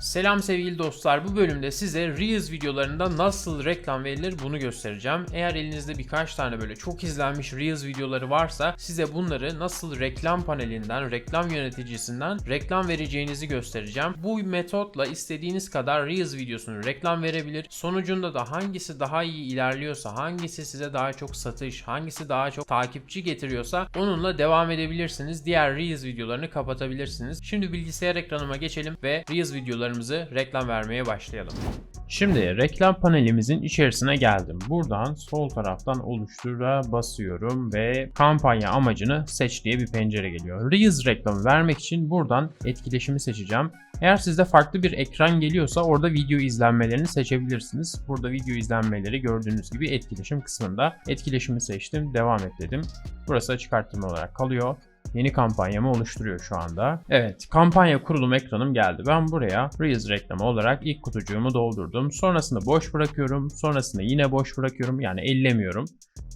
Selam sevgili dostlar. Bu bölümde size Reels videolarında nasıl reklam verilir bunu göstereceğim. Eğer elinizde birkaç tane böyle çok izlenmiş Reels videoları varsa size bunları nasıl reklam panelinden, reklam yöneticisinden reklam vereceğinizi göstereceğim. Bu metotla istediğiniz kadar Reels videosunu reklam verebilir. Sonucunda da hangisi daha iyi ilerliyorsa, hangisi size daha çok satış, hangisi daha çok takipçi getiriyorsa onunla devam edebilirsiniz. Diğer Reels videolarını kapatabilirsiniz. Şimdi bilgisayar ekranıma geçelim ve Reels videolarımızı reklam vermeye başlayalım. Şimdi reklam panelimizin içerisine geldim. Buradan sol taraftan oluştura basıyorum ve kampanya amacını seç diye bir pencere geliyor. Reels reklamı vermek için buradan etkileşimi seçeceğim. Eğer sizde farklı bir ekran geliyorsa orada video izlenmelerini seçebilirsiniz. Burada video izlenmeleri gördüğünüz gibi etkileşim kısmında. Etkileşimi seçtim, devam et dedim. Burası açık arttırma olarak kalıyor. Yeni kampanyamı oluşturuyor şu anda. Evet, kampanya kurulum ekranım geldi. Ben buraya Reels reklamı olarak ilk kutucuğumu doldurdum. Sonrasında boş bırakıyorum. Sonrasında yine boş bırakıyorum. Yani ellemiyorum.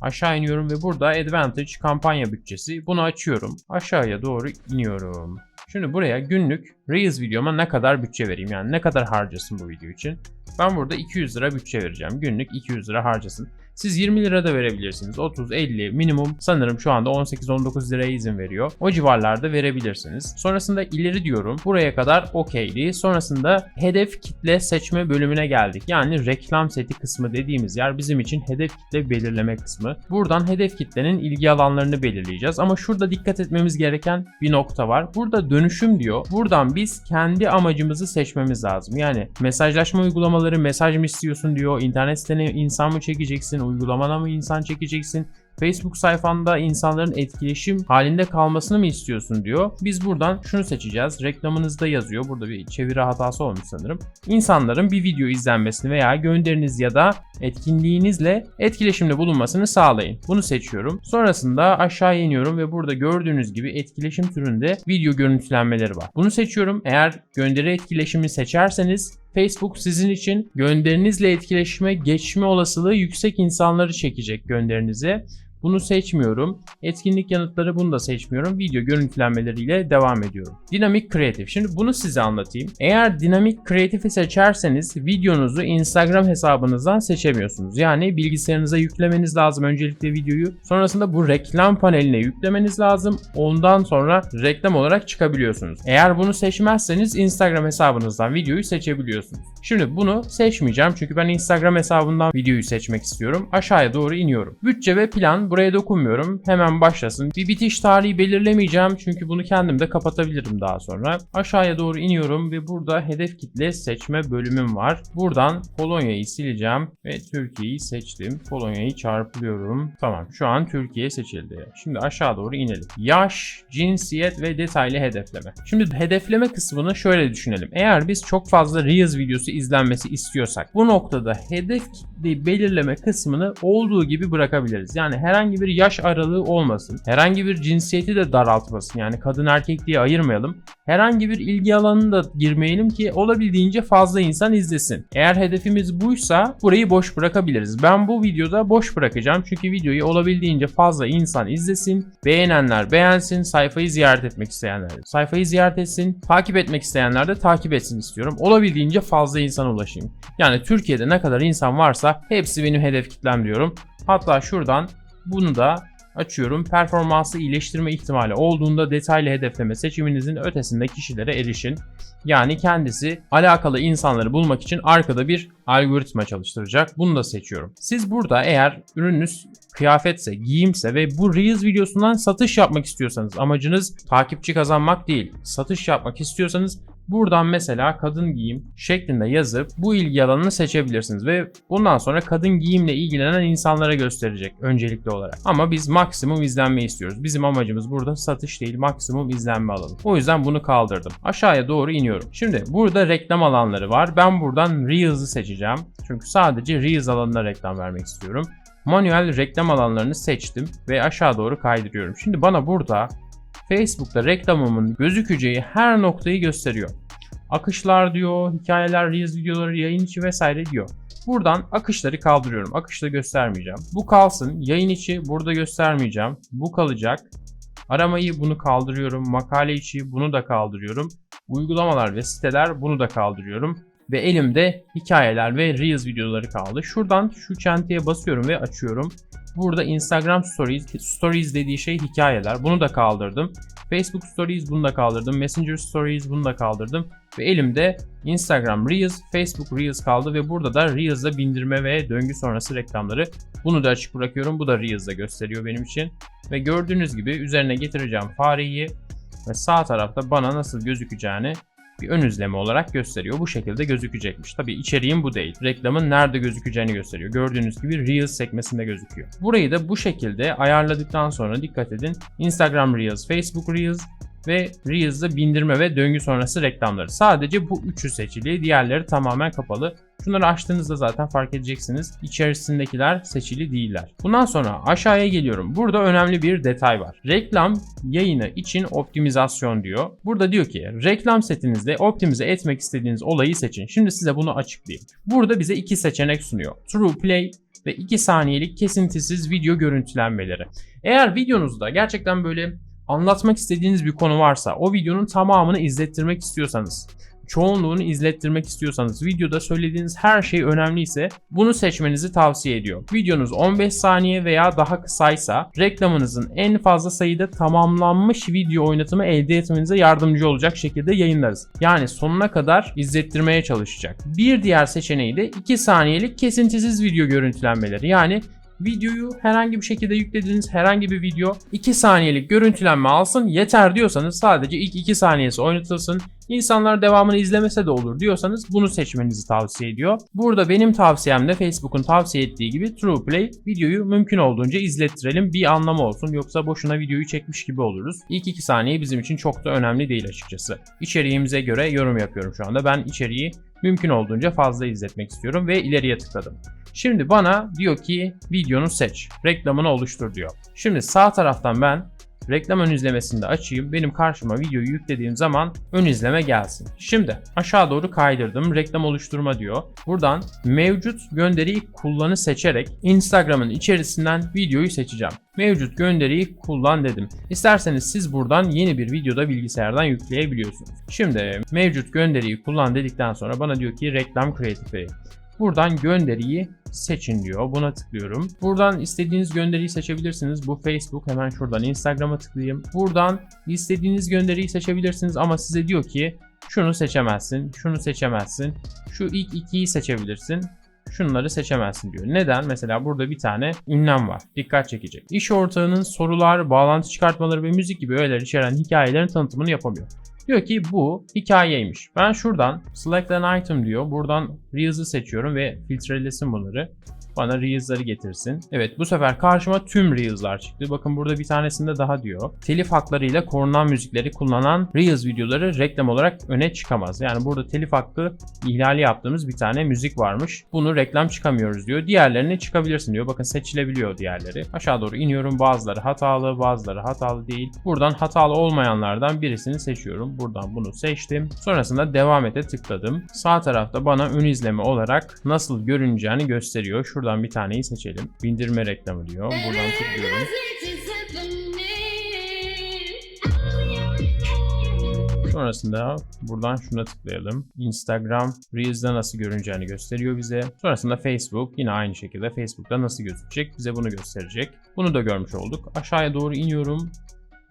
Aşağı iniyorum ve burada Advantage kampanya bütçesi. Bunu açıyorum. Aşağıya doğru iniyorum. Şimdi buraya günlük Reels videoma ne kadar bütçe vereyim? Yani ne kadar harcasın bu video için? Ben burada 200 lira bütçe vereceğim. Günlük 200 lira harcasın. Siz 20 lira da verebilirsiniz. 30, 50 minimum sanırım şu anda 18-19 liraya izin veriyor. O civarlarda verebilirsiniz. Sonrasında ileri diyorum. Buraya kadar okeydi. Sonrasında hedef kitle seçme bölümüne geldik. Yani reklam seti kısmı dediğimiz yer bizim için hedef kitle belirleme kısmı. Buradan hedef kitlenin ilgi alanlarını belirleyeceğiz. Ama şurada dikkat etmemiz gereken bir nokta var. Burada dönüşüm diyor. Buradan biz kendi amacımızı seçmemiz lazım. Yani mesajlaşma uygulamaları mesaj mı istiyorsun diyor. İnternet sitene insan mı çekeceksin? Uygulamana mı insan çekeceksin? Facebook sayfanda insanların etkileşim halinde kalmasını mı istiyorsun diyor. Biz buradan şunu seçeceğiz. Reklamınızda yazıyor. Burada bir çeviri hatası olmuş sanırım. İnsanların bir video izlenmesini veya gönderiniz ya da etkinliğinizle etkileşimde bulunmasını sağlayın. Bunu seçiyorum. Sonrasında aşağı iniyorum ve burada gördüğünüz gibi etkileşim türünde video görüntülenmeleri var. Bunu seçiyorum. Eğer gönderi etkileşimi seçerseniz Facebook sizin için gönderinizle etkileşime geçme olasılığı yüksek insanları çekecek gönderinize. Bunu seçmiyorum. Etkinlik yanıtları bunu da seçmiyorum. Video görüntülenmeleriyle devam ediyorum. Dinamik kreatif. Şimdi bunu size anlatayım. Eğer dinamik kreatifi seçerseniz videonuzu Instagram hesabınızdan seçemiyorsunuz. Yani bilgisayarınıza yüklemeniz lazım öncelikle videoyu. Sonrasında bu reklam paneline yüklemeniz lazım. Ondan sonra reklam olarak çıkabiliyorsunuz. Eğer bunu seçmezseniz Instagram hesabınızdan videoyu seçebiliyorsunuz. Şimdi bunu seçmeyeceğim çünkü ben Instagram hesabından videoyu seçmek istiyorum. Aşağıya doğru iniyorum. Bütçe ve plan buraya dokunmuyorum. Hemen başlasın. Bir bitiş tarihi belirlemeyeceğim çünkü bunu kendim de kapatabilirim daha sonra. Aşağıya doğru iniyorum ve burada hedef kitle seçme bölümüm var. Buradan Polonya'yı sileceğim ve Türkiye'yi seçtim. Polonya'yı çarpılıyorum. Tamam şu an Türkiye seçildi. Şimdi aşağı doğru inelim. Yaş, cinsiyet ve detaylı hedefleme. Şimdi hedefleme kısmını şöyle düşünelim. Eğer biz çok fazla Reels videosu izlenmesi istiyorsak bu noktada hedef kitle belirleme kısmını olduğu gibi bırakabiliriz. Yani herhangi bir yaş aralığı olmasın. Herhangi bir cinsiyeti de daraltmasın. Yani kadın erkek diye ayırmayalım. Herhangi bir ilgi alanını da girmeyelim ki olabildiğince fazla insan izlesin. Eğer hedefimiz buysa burayı boş bırakabiliriz. Ben bu videoda boş bırakacağım çünkü videoyu olabildiğince fazla insan izlesin. Beğenenler beğensin, sayfayı ziyaret etmek isteyenler sayfayı ziyaret etsin, takip etmek isteyenler de takip etsin istiyorum. Olabildiğince fazla insana ulaşayım. Yani Türkiye'de ne kadar insan varsa hepsi benim hedef kitlem diyorum. Hatta şuradan bunu da açıyorum. Performansı iyileştirme ihtimali olduğunda detaylı hedefleme seçiminizin ötesinde kişilere erişin. Yani kendisi alakalı insanları bulmak için arkada bir algoritma çalıştıracak. Bunu da seçiyorum. Siz burada eğer ürününüz kıyafetse, giyimse ve bu Reels videosundan satış yapmak istiyorsanız amacınız takipçi kazanmak değil, satış yapmak istiyorsanız Buradan mesela kadın giyim şeklinde yazıp bu ilgi alanını seçebilirsiniz ve bundan sonra kadın giyimle ilgilenen insanlara gösterecek öncelikli olarak. Ama biz maksimum izlenme istiyoruz. Bizim amacımız burada satış değil maksimum izlenme alalım. O yüzden bunu kaldırdım. Aşağıya doğru iniyorum. Şimdi burada reklam alanları var. Ben buradan Reels'ı seçeceğim. Çünkü sadece Reels alanına reklam vermek istiyorum. Manuel reklam alanlarını seçtim ve aşağı doğru kaydırıyorum. Şimdi bana burada Facebook'ta reklamımın gözükeceği her noktayı gösteriyor. Akışlar diyor, hikayeler, reels videoları, yayın içi vesaire diyor. Buradan akışları kaldırıyorum. Akışta göstermeyeceğim. Bu kalsın. Yayın içi burada göstermeyeceğim. Bu kalacak. Aramayı bunu kaldırıyorum. Makale içi bunu da kaldırıyorum. uygulamalar ve siteler bunu da kaldırıyorum. Ve elimde hikayeler ve Reels videoları kaldı. Şuradan şu çenteye basıyorum ve açıyorum. Burada Instagram Stories, Stories dediği şey hikayeler. Bunu da kaldırdım. Facebook Stories bunu da kaldırdım. Messenger Stories bunu da kaldırdım. Ve elimde Instagram Reels, Facebook Reels kaldı ve burada da Reels'da bindirme ve döngü sonrası reklamları. Bunu da açık bırakıyorum. Bu da Reels'da gösteriyor benim için. Ve gördüğünüz gibi üzerine getireceğim fareyi ve sağ tarafta bana nasıl gözükeceğini bir ön izleme olarak gösteriyor. Bu şekilde gözükecekmiş. Tabi içeriğin bu değil. Reklamın nerede gözükeceğini gösteriyor. Gördüğünüz gibi Reels sekmesinde gözüküyor. Burayı da bu şekilde ayarladıktan sonra dikkat edin. Instagram Reels, Facebook Reels ve Reels'da bindirme ve döngü sonrası reklamları. Sadece bu üçü seçili. Diğerleri tamamen kapalı. Şunları açtığınızda zaten fark edeceksiniz. İçerisindekiler seçili değiller. Bundan sonra aşağıya geliyorum. Burada önemli bir detay var. Reklam yayını için optimizasyon diyor. Burada diyor ki reklam setinizde optimize etmek istediğiniz olayı seçin. Şimdi size bunu açıklayayım. Burada bize iki seçenek sunuyor. True Play ve 2 saniyelik kesintisiz video görüntülenmeleri. Eğer videonuzda gerçekten böyle anlatmak istediğiniz bir konu varsa o videonun tamamını izlettirmek istiyorsanız çoğunluğunu izlettirmek istiyorsanız videoda söylediğiniz her şey önemliyse bunu seçmenizi tavsiye ediyor. Videonuz 15 saniye veya daha kısaysa reklamınızın en fazla sayıda tamamlanmış video oynatımı elde etmenize yardımcı olacak şekilde yayınlarız. Yani sonuna kadar izlettirmeye çalışacak. Bir diğer seçeneği de 2 saniyelik kesintisiz video görüntülenmeleri. Yani videoyu herhangi bir şekilde yüklediğiniz herhangi bir video 2 saniyelik görüntülenme alsın yeter diyorsanız sadece ilk 2 saniyesi oynatılsın. İnsanlar devamını izlemese de olur diyorsanız bunu seçmenizi tavsiye ediyor. Burada benim tavsiyem de Facebook'un tavsiye ettiği gibi True Play videoyu mümkün olduğunca izlettirelim bir anlamı olsun yoksa boşuna videoyu çekmiş gibi oluruz. İlk 2 saniye bizim için çok da önemli değil açıkçası. İçeriğimize göre yorum yapıyorum şu anda. Ben içeriği mümkün olduğunca fazla izletmek istiyorum ve ileriye tıkladım. Şimdi bana diyor ki videonu seç, reklamını oluştur diyor. Şimdi sağ taraftan ben reklam ön izlemesini de açayım. Benim karşıma videoyu yüklediğim zaman ön izleme gelsin. Şimdi aşağı doğru kaydırdım. Reklam oluşturma diyor. Buradan mevcut gönderiyi kullanı seçerek Instagram'ın içerisinden videoyu seçeceğim. Mevcut gönderiyi kullan dedim. İsterseniz siz buradan yeni bir videoda bilgisayardan yükleyebiliyorsunuz. Şimdi mevcut gönderiyi kullan dedikten sonra bana diyor ki reklam kreatifi. Buradan gönderiyi seçin diyor. Buna tıklıyorum. Buradan istediğiniz gönderiyi seçebilirsiniz. Bu Facebook. Hemen şuradan Instagram'a tıklayayım. Buradan istediğiniz gönderiyi seçebilirsiniz ama size diyor ki şunu seçemezsin, şunu seçemezsin. Şu ilk ikiyi seçebilirsin şunları seçemezsin diyor. Neden? Mesela burada bir tane ünlem var. Dikkat çekecek. İş ortağının sorular, bağlantı çıkartmaları ve müzik gibi öğeler içeren hikayelerin tanıtımını yapamıyor. Diyor ki bu hikayeymiş. Ben şuradan select an item diyor. Buradan Reels'ı seçiyorum ve filtrelesin bunları bana Reels'ları getirsin. Evet bu sefer karşıma tüm Reels'lar çıktı. Bakın burada bir tanesinde daha diyor. Telif haklarıyla korunan müzikleri kullanan Reels videoları reklam olarak öne çıkamaz. Yani burada telif hakkı ihlali yaptığımız bir tane müzik varmış. Bunu reklam çıkamıyoruz diyor. Diğerlerini çıkabilirsin diyor. Bakın seçilebiliyor diğerleri. Aşağı doğru iniyorum. Bazıları hatalı, bazıları hatalı değil. Buradan hatalı olmayanlardan birisini seçiyorum. Buradan bunu seçtim. Sonrasında devam ete tıkladım. Sağ tarafta bana ön izleme olarak nasıl görüneceğini gösteriyor. Şurada Şuradan bir taneyi seçelim. Bindirme reklamı diyor. Buradan tıklıyorum. Sonrasında buradan şuna tıklayalım. Instagram Reels'da nasıl görüneceğini gösteriyor bize. Sonrasında Facebook yine aynı şekilde Facebook'ta nasıl gözükecek bize bunu gösterecek. Bunu da görmüş olduk. Aşağıya doğru iniyorum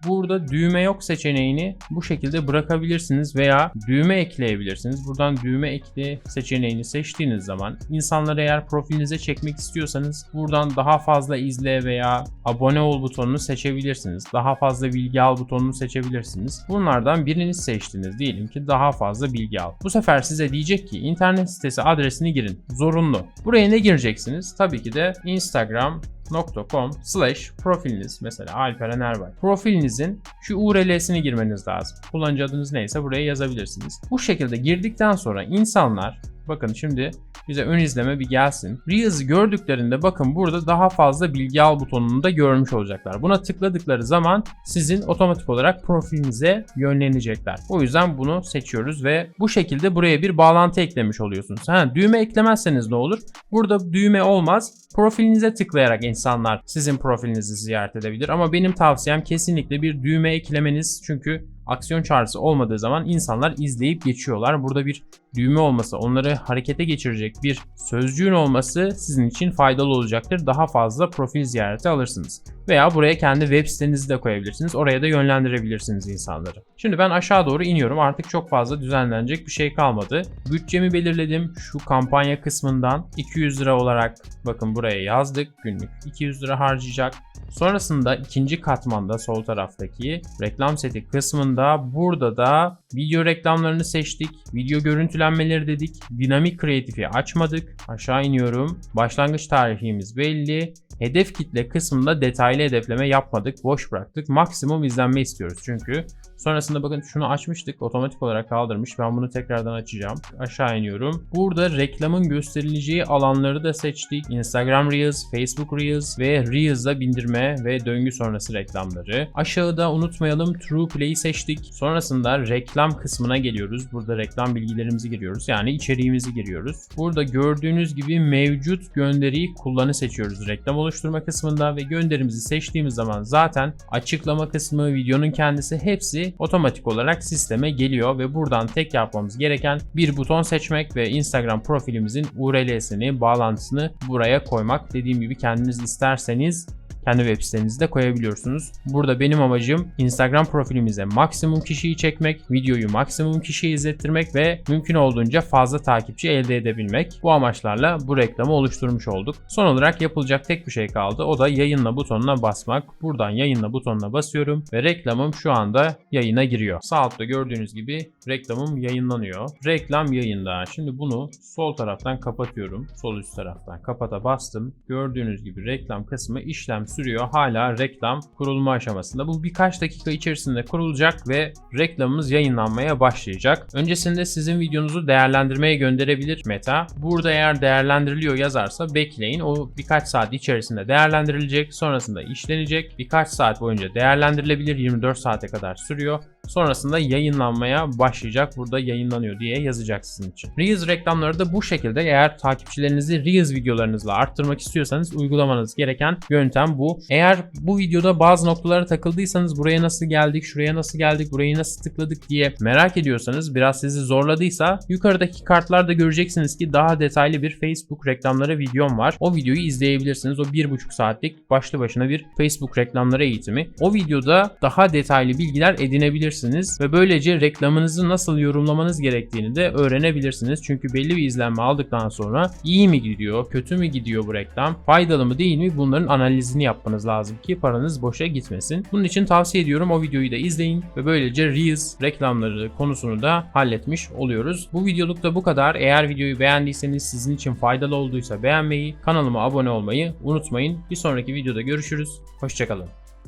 burada düğme yok seçeneğini bu şekilde bırakabilirsiniz veya düğme ekleyebilirsiniz. Buradan düğme ekle seçeneğini seçtiğiniz zaman insanları eğer profilinize çekmek istiyorsanız buradan daha fazla izle veya abone ol butonunu seçebilirsiniz. Daha fazla bilgi al butonunu seçebilirsiniz. Bunlardan birini seçtiniz. Diyelim ki daha fazla bilgi al. Bu sefer size diyecek ki internet sitesi adresini girin. Zorunlu. Buraya ne gireceksiniz? Tabii ki de Instagram .com slash profiliniz mesela Alperen Erbay. Profilinizin şu URL'sini girmeniz lazım. Kullanıcı adınız neyse buraya yazabilirsiniz. Bu şekilde girdikten sonra insanlar bakın şimdi bize ön izleme bir gelsin. Reels gördüklerinde bakın burada daha fazla bilgi al butonunu da görmüş olacaklar. Buna tıkladıkları zaman sizin otomatik olarak profilinize yönlenecekler. O yüzden bunu seçiyoruz ve bu şekilde buraya bir bağlantı eklemiş oluyorsunuz. Ha, düğme eklemezseniz ne olur? Burada düğme olmaz. Profilinize tıklayarak insanlar sizin profilinizi ziyaret edebilir. Ama benim tavsiyem kesinlikle bir düğme eklemeniz. Çünkü aksiyon çağrısı olmadığı zaman insanlar izleyip geçiyorlar. Burada bir düğme olması, onları harekete geçirecek bir sözcüğün olması sizin için faydalı olacaktır. Daha fazla profil ziyareti alırsınız. Veya buraya kendi web sitenizi de koyabilirsiniz. Oraya da yönlendirebilirsiniz insanları. Şimdi ben aşağı doğru iniyorum. Artık çok fazla düzenlenecek bir şey kalmadı. Bütçemi belirledim. Şu kampanya kısmından 200 lira olarak bakın buraya yazdık. Günlük 200 lira harcayacak. Sonrasında ikinci katmanda sol taraftaki reklam seti kısmında burada da video reklamlarını seçtik. Video görüntülenmeleri dedik. Dinamik kreatifi açmadık. Aşağı iniyorum. Başlangıç tarihimiz belli. Hedef kitle kısmında detaylı hedefleme yapmadık. Boş bıraktık. Maksimum izlenme istiyoruz çünkü. Sonrasında bakın şunu açmıştık. Otomatik olarak kaldırmış. Ben bunu tekrardan açacağım. Aşağı iniyorum. Burada reklamın gösterileceği alanları da seçtik. Instagram Reels, Facebook Reels ve Reels'da bindirme ve döngü sonrası reklamları. Aşağıda unutmayalım True Play'i seçtik. Sonrasında reklam kısmına geliyoruz. Burada reklam bilgilerimizi giriyoruz. Yani içeriğimizi giriyoruz. Burada gördüğünüz gibi mevcut gönderiyi kullanı seçiyoruz reklam oluşturma kısmında ve gönderimizi seçtiğimiz zaman zaten açıklama kısmı, videonun kendisi hepsi otomatik olarak sisteme geliyor ve buradan tek yapmamız gereken bir buton seçmek ve Instagram profilimizin URL'sini, bağlantısını buraya koymak. Dediğim gibi kendiniz isterseniz kendi web sitenizde koyabiliyorsunuz. Burada benim amacım Instagram profilimize maksimum kişiyi çekmek, videoyu maksimum kişiye izlettirmek ve mümkün olduğunca fazla takipçi elde edebilmek. Bu amaçlarla bu reklamı oluşturmuş olduk. Son olarak yapılacak tek bir şey kaldı. O da yayınla butonuna basmak. Buradan yayınla butonuna basıyorum ve reklamım şu anda yayına giriyor. Sağ altta gördüğünüz gibi reklamım yayınlanıyor. Reklam yayında. Şimdi bunu sol taraftan kapatıyorum. Sol üst taraftan kapata bastım. Gördüğünüz gibi reklam kısmı işlem sürüyor. Hala reklam kurulma aşamasında. Bu birkaç dakika içerisinde kurulacak ve reklamımız yayınlanmaya başlayacak. Öncesinde sizin videonuzu değerlendirmeye gönderebilir Meta. Burada eğer değerlendiriliyor yazarsa bekleyin. O birkaç saat içerisinde değerlendirilecek. Sonrasında işlenecek. Birkaç saat boyunca değerlendirilebilir. 24 saate kadar sürüyor. Sonrasında yayınlanmaya başlayacak. Burada yayınlanıyor diye yazacak sizin için. Reels reklamları da bu şekilde. Eğer takipçilerinizi Reels videolarınızla arttırmak istiyorsanız uygulamanız gereken yöntem bu. Eğer bu videoda bazı noktalara takıldıysanız buraya nasıl geldik, şuraya nasıl geldik, burayı nasıl tıkladık diye merak ediyorsanız biraz sizi zorladıysa yukarıdaki kartlarda göreceksiniz ki daha detaylı bir Facebook reklamları videom var. O videoyu izleyebilirsiniz. O bir buçuk saatlik başlı başına bir Facebook reklamları eğitimi. O videoda daha detaylı bilgiler edinebilirsiniz ve böylece reklamınızı nasıl yorumlamanız gerektiğini de öğrenebilirsiniz. Çünkü belli bir izlenme aldıktan sonra iyi mi gidiyor, kötü mü gidiyor bu reklam, faydalı mı değil mi bunların analizini yapmanız lazım ki paranız boşa gitmesin. Bunun için tavsiye ediyorum o videoyu da izleyin ve böylece Reels reklamları konusunu da halletmiş oluyoruz. Bu videoluk da bu kadar. Eğer videoyu beğendiyseniz sizin için faydalı olduysa beğenmeyi, kanalıma abone olmayı unutmayın. Bir sonraki videoda görüşürüz. Hoşçakalın.